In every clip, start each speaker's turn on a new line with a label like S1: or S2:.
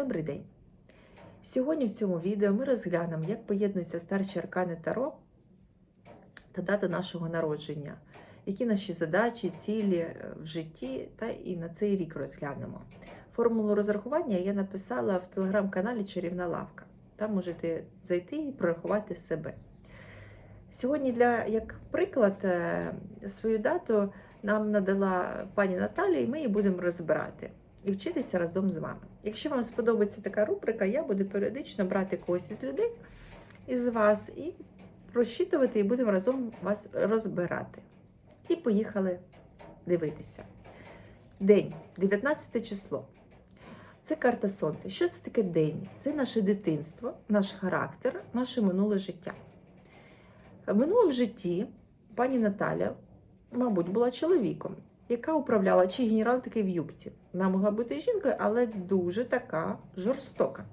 S1: Добрий день! Сьогодні в цьому відео ми розглянемо, як поєднуються старші аркани Таро та дата нашого народження, які наші задачі, цілі е, в житті, та і на цей рік розглянемо. Формулу розрахування я написала в телеграм-каналі Чарівна Лавка. Там можете зайти і прорахувати себе. Сьогодні, для, як приклад, е, свою дату нам надала пані Наталія, і ми її будемо розбирати і вчитися разом з вами. Якщо вам сподобається така рубрика, я буду періодично брати когось із людей із вас і просчитувати, і будемо разом вас розбирати. І поїхали дивитися. День, 19 число. Це карта Сонця. Що це таке день? Це наше дитинство, наш характер, наше минуле життя. В минулому житті пані Наталя, мабуть, була чоловіком, яка управляла чи генерал такий в юбці. Вона могла бути жінкою, але дуже така жорстока.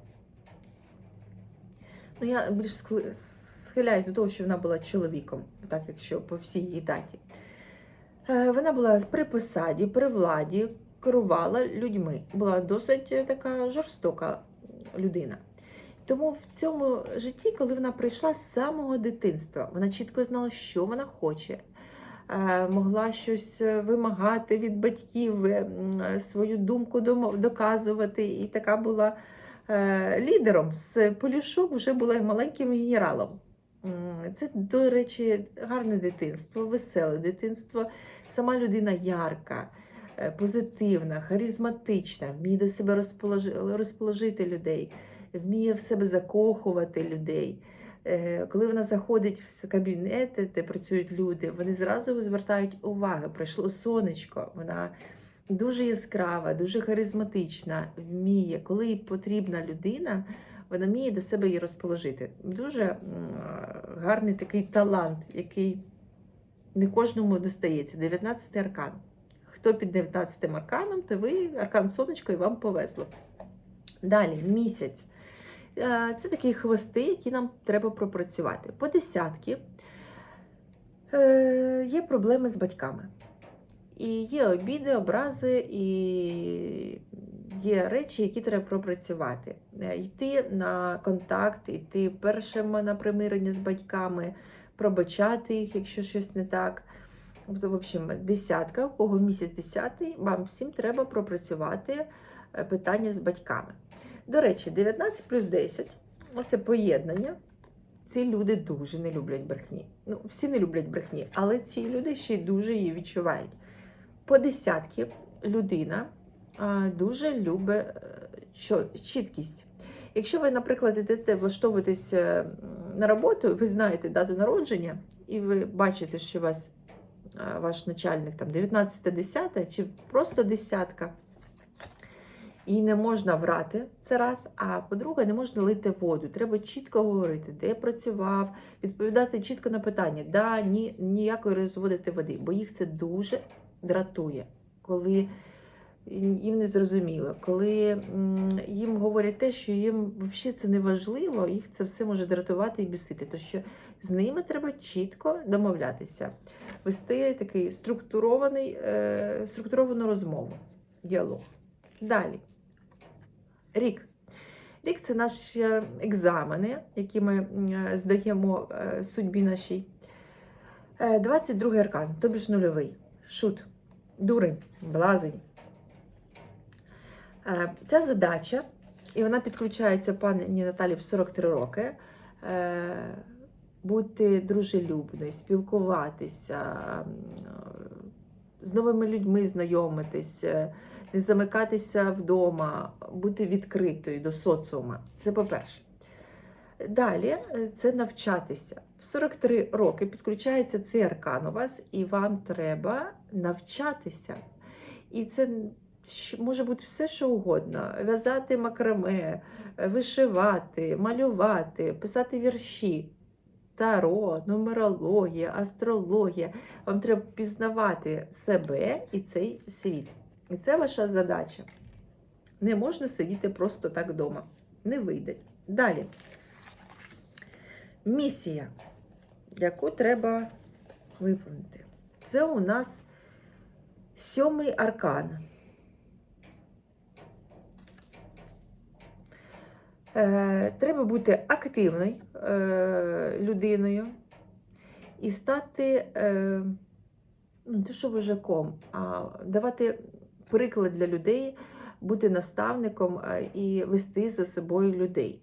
S1: Ну, я більш схиляюсь до того, що вона була чоловіком, так якщо по всій її даті. Е, Вона була при посаді, при владі, керувала людьми. Була досить така жорстока людина. Тому в цьому житті, коли вона прийшла з самого дитинства, вона чітко знала, що вона хоче, могла щось е, вимагати від батьків, е, е, свою думку доказувати, і така була е, лідером. З полюшок вже була маленьким генералом. Це, до речі, гарне дитинство, веселе дитинство. Сама людина ярка, е, позитивна, харизматична, вміє до себе розположити людей, вміє в себе закохувати людей. Е, Коли вона заходить в кабінети, де працюють люди, вони зразу звертають увагу. Прийшло сонечко, вона дуже яскрава, дуже харизматична, вміє, коли їй потрібна людина, вона вміє до себе її розположити. Дуже гарний такий талант, який не кожному достається. 19 аркан. Хто під 19 арканом, то ви аркан сонечко і вам повезло. Далі місяць. Е, Це такі хвости, які нам треба пропрацювати. По десятки е, є проблеми з батьками. І є обіди, образи, і є речі, які треба пропрацювати. Е, Йти на контакт, йти першим на примирення з батьками, пробачати їх, якщо щось не так. Тобто, в общем, десятка, у кого місяць десятий, вам всім треба пропрацювати питання з батьками. До речі, 19 плюс 10 оце поєднання. Ці люди дуже не люблять брехні. Ну, всі не люблять брехні, але ці люди ще й дуже її відчувають. По десятки людина дуже любить е, що, чіткість. Якщо ви, наприклад, йдете влаштовуватись е, на роботу, ви знаєте дату народження, і ви бачите, що вас ваш начальник там 19-10 чи просто десятка. І не можна врати це раз. А по-друге, не можна лити воду. Треба чітко говорити, де працював, відповідати чітко на питання, да, ні, ніякої розводити води, бо їх це дуже дратує, коли їм не зрозуміло, коли їм говорять те, що їм взагалі це не важливо, їх це все може дратувати і бісити. То що з ними треба чітко домовлятися, вести такий структурований, е, структуровану розмову, діалог. Далі. Рік. Рік це наші екзамени, які ми здаємо е, судьбі нашій. Е, 22 аркан, тобі ж нульовий. Шут, дурень, блазень. Е, Ця задача, і вона підключається пані Наталі в 43 роки. е, Бути дружелюбною, спілкуватися, з новими людьми знайомитись, е, не замикатися вдома, бути відкритою до соціума. Це по-перше. Далі е, це навчатися. В 43 роки підключається цей аркан у вас, і вам треба навчатися. І це може бути все, що угодно: в'язати макраме, е, вишивати, малювати, писати вірші. Таро, нумерологія, астрологія. Вам треба пізнавати себе і цей світ. І це ваша задача. Не можна сидіти просто так вдома. Не вийде. Далі. Місія, яку треба виповнити. Це у нас сьомий аркан. Е, треба бути активною е, людиною і стати е, ну, не те, що вожаком, а давати приклад для людей, бути наставником е, і вести за собою людей.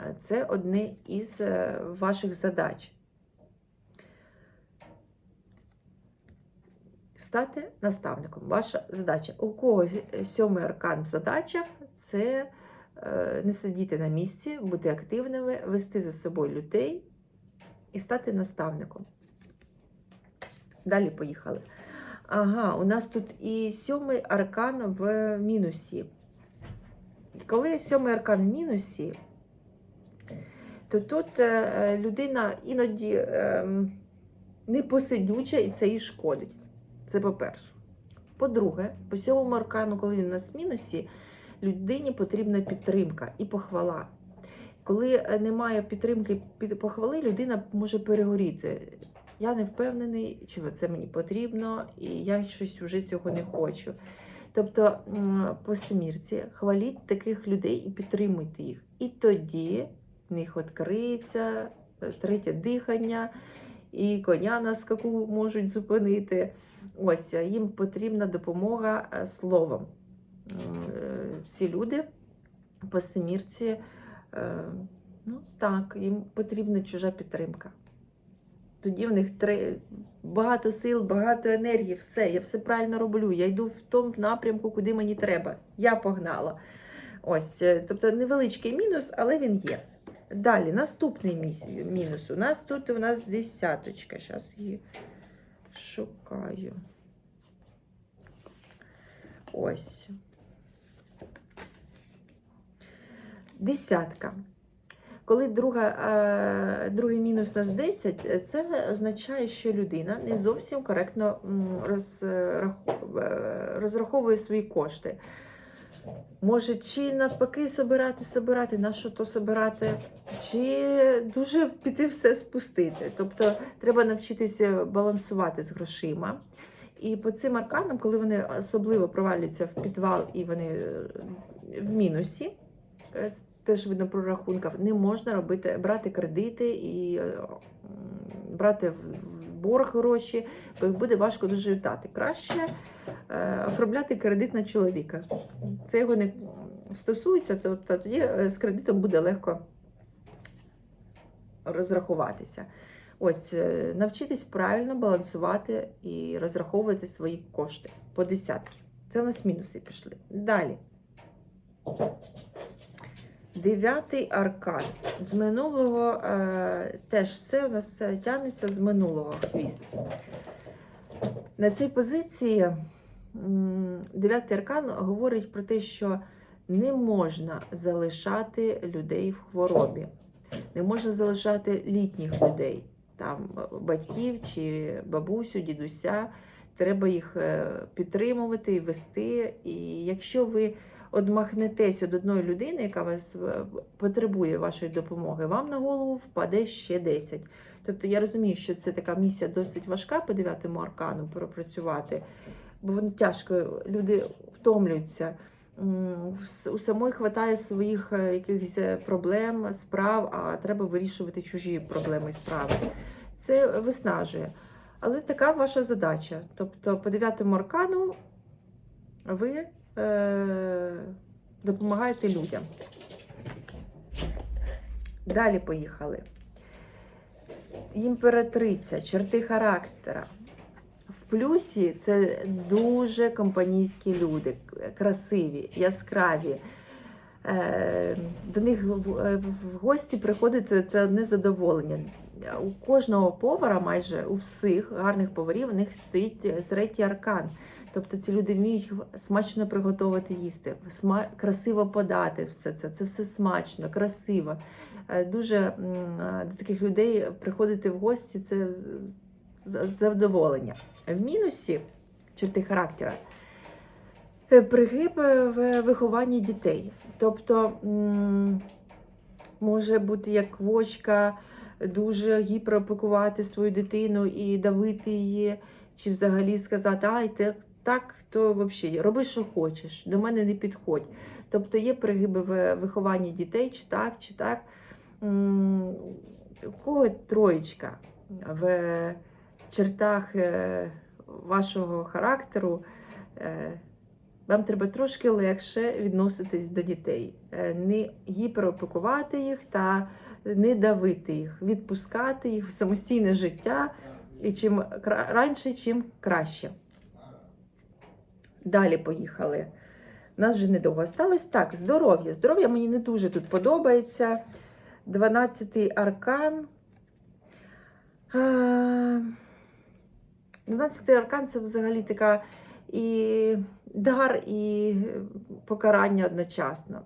S1: Е, Це одне із е, ваших задач. Стати наставником. Ваша задача. У когось сьомий аркан в задачах це не сидіти на місці, бути активними, вести за собою людей і стати наставником. Далі поїхали. Ага, у нас тут і сьомий аркан в мінусі. Коли сьомий аркан в мінусі, то тут е, людина іноді е, непосидюча і це їй шкодить. Це по-перше. По-друге, по сьомому аркану, коли він у нас в мінусі, людині потрібна підтримка і похвала. Коли е, немає підтримки похвали, людина може перегоріти. Я не впевнений, чи це мені потрібно, і я щось вже цього не хочу. Тобто, по семірці хваліть таких людей і підтримуйте їх. І тоді в них відкриється е, третє дихання, і коня на скаку можуть зупинити. Ось їм потрібна допомога е, словом. Е, Ці люди по семірці, е, ну так, їм потрібна чужа підтримка. Тоді в них багато сил, багато енергії, все, я все правильно роблю. Я йду в тому напрямку, куди мені треба. Я погнала. Ось, е, тобто невеличкий мінус, але він є. Далі, наступний мінус. У нас тут у нас десяточка. Зараз її шукаю. Ось. Десятка. Коли друга, е, другий мінус нас 10, це означає, що людина не зовсім коректно е, розраховує свої кошти. Може, чи навпаки собирати, собирати, на що то собирати, чи дуже піти все спустити. Тобто треба навчитися балансувати з грошима. І по цим арканам, коли вони особливо провалюються в підвал і вони е, в мінусі, е, теж видно по рахунках, не можна робити, брати кредити і е, брати в борг гроші, бо їх буде важко дуже вітати. Краще е, оформляти кредит на чоловіка. Це його не стосується, то, то тоді е, з кредитом буде легко розрахуватися. Ось, навчитись правильно балансувати і розраховувати свої кошти по десятки. Це у нас мінуси пішли. Далі. Дев'ятий аркан. З минулого е, теж все у нас е, тягнеться з минулого хвіст. На цій позиції дев'ятий аркан говорить про те, що не можна залишати людей в хворобі, не можна залишати літніх людей, там е, батьків чи бабусю, дідуся. Треба їх е, підтримувати і вести. І якщо ви одмахнетесь від одної людини, яка вас е, потребує вашої допомоги, вам на голову впаде ще 10. Тобто я розумію, що це така місія досить важка по дев'ятому аркану пропрацювати, бо воно тяжко, люди втомлюються. У самої хватає своїх е, якихось е, проблем, справ, а треба вирішувати чужі проблеми і справи. Це виснажує. Але така ваша задача. Тобто, по дев'ятому аркану ви допомагаєте людям. Далі поїхали. Імператриця, черти характера. В плюсі це дуже компанійські люди, красиві, яскраві. Е, До них в гості приходить це, одне задоволення. У кожного повара, майже у всіх гарних поварів, у них стоїть третій аркан. Тобто ці люди вміють смачно приготувати їсти, красиво подати все це. Це все смачно, красиво. Е, Дуже е, до таких людей приходити в гості це задоволення. В мінусі черти характера е, пригиб в вихованні дітей. Тобто може бути як вочка, дуже гіперопікувати свою дитину і давити її, чи взагалі сказати, ай, ти так, то взагалі роби, що хочеш, до мене не підходь. Тобто є перегиби в вихованні дітей, чи так, чи так. У кого троєчка в чертах е, вашого характеру, е, вам треба трошки легше відноситись до дітей, Е, не гіперопікувати їх та не давити їх, відпускати їх в самостійне життя і чим раніше, чим краще. Далі поїхали. Нас вже недовго осталось. Так, здоров'я. Здоров'я мені не дуже тут подобається. 12-й аркан. 12-й аркан це взагалі така і дар, і покарання одночасно.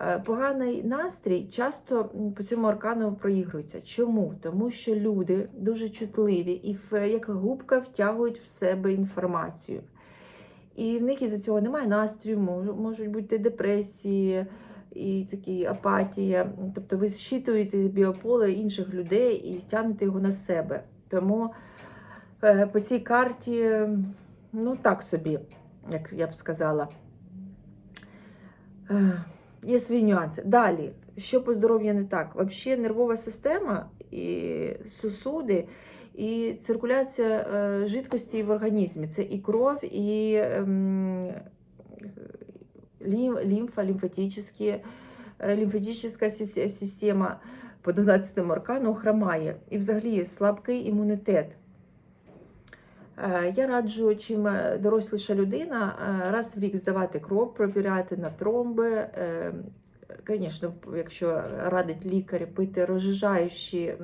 S1: Е, Поганий настрій часто по цьому аркану проігрується. Чому? Тому що люди дуже чутливі і як губка втягують в себе інформацію. І в них із-за цього немає настрою, мож- можуть бути депресії і такі апатія. Тобто ви зчитуєте біополе інших людей і тягнете його на себе. Тому е, по цій карті, ну так собі, як я б сказала. Е, Є свої нюанси. Далі, що по здоров'ю не так? Взагалі нервова система і сосуди, і циркуляція е, жидкості в організмі. Це і кров, і ем, лім, лімфа, е, лімфатична система по 12 аркану хромає. І взагалі слабкий імунітет. Е, Я раджу, чим доросліша людина, раз в рік здавати кров, провіряти на тромби. Звісно, якщо радить лікар пити розжижаючі е,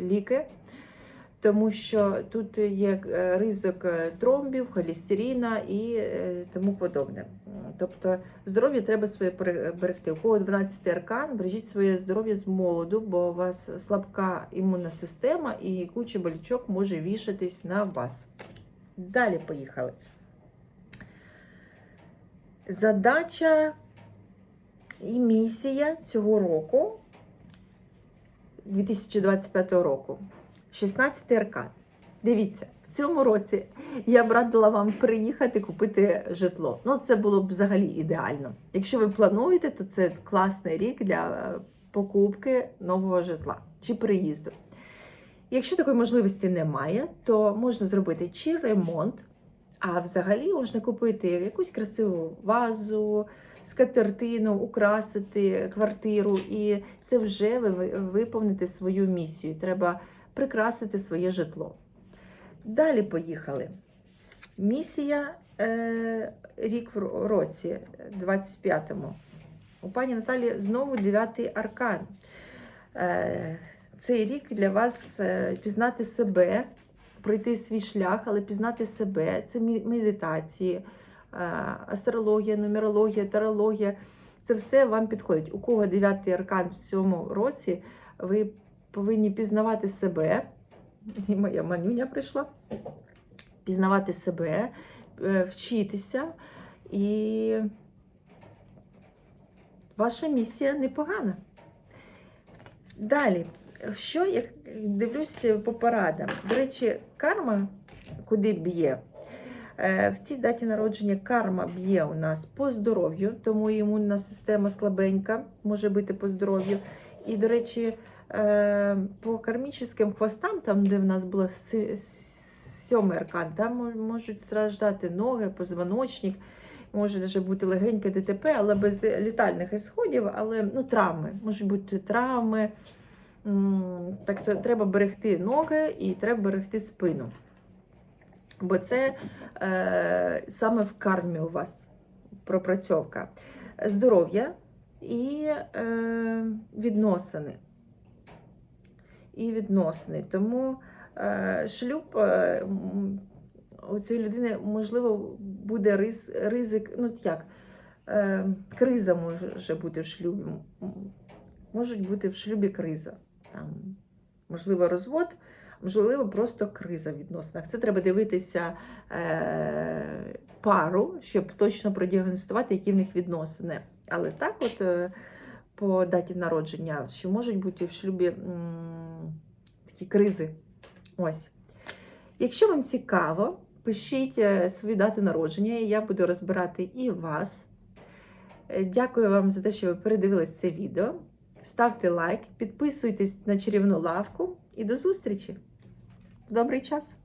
S1: ліки, тому що тут є е, ризик е, тромбів, холестерина і тому подобне. Тобто здоров'я треба своє берегти. У кого 12 аркан, бережіть своє здоров'я з молоду, бо у вас слабка імунна система і куча болячок може вішатись на вас. Далі поїхали. Задача і місія цього року, 2025 року, 16 аркан. Дивіться, в цьому році я б радила вам приїхати купити житло. Ну, це було б взагалі ідеально. Якщо ви плануєте, то це класний рік для е, покупки нового житла чи приїзду. Якщо такої можливості немає, то можна зробити чи ремонт, а взагалі можна купити якусь красиву вазу, скатертину, украсити квартиру, і це вже ви ви- виповните свою місію. Треба прикрасити своє житло. Далі поїхали. Місія е, рік в році, 25-му. У пані Наталі знову дев'ятий аркан. Е, цей рік для вас е, пізнати себе, пройти свій шлях, але пізнати себе. Це медитації, астрологія, нумерологія, тарологія. Це все вам підходить. У кого дев'ятий аркан в цьому році, ви повинні пізнавати себе. І моя манюня прийшла. Пізнавати себе, е, вчитися. І ваша місія непогана. Далі, що я дивлюсь по порадам? До речі, карма куди б'є? Е, В цій даті народження карма б'є у нас по здоров'ю, тому імунна система слабенька може бути по здоров'ю. І, до речі, е, по кармічним хвостам, там, де в нас було сьомий аркан, там можуть страждати ноги, позвоночник, може навіть бути легеньке ДТП, але без літальних ісходів, але ну, травми. Можуть бути травми. Так то треба берегти ноги і треба берегти спину. Бо це е, саме в кармі у вас пропрацьовка. Здоров'я і е, відносини. І відносини. Тому е, шлюб е, у цієї людини, можливо, буде рис, ризик, ну як, е, криза може бути в шлюбі. Можуть бути в шлюбі криза. Там, можливо, розвод, можливо, просто криза в відносинах. Це треба дивитися е, пару, щоб точно продіагностувати, які в них відносини. Але так, от е, по даті народження, що можуть бути в шлюбі м, такі кризи. Ось. Якщо вам цікаво, Пишіть е, свою дату народження, і я буду розбирати і вас. Е, Дякую вам за те, що ви передивились це відео. Ставте лайк, підписуйтесь на чарівну лавку і до зустрічі! Добрий час!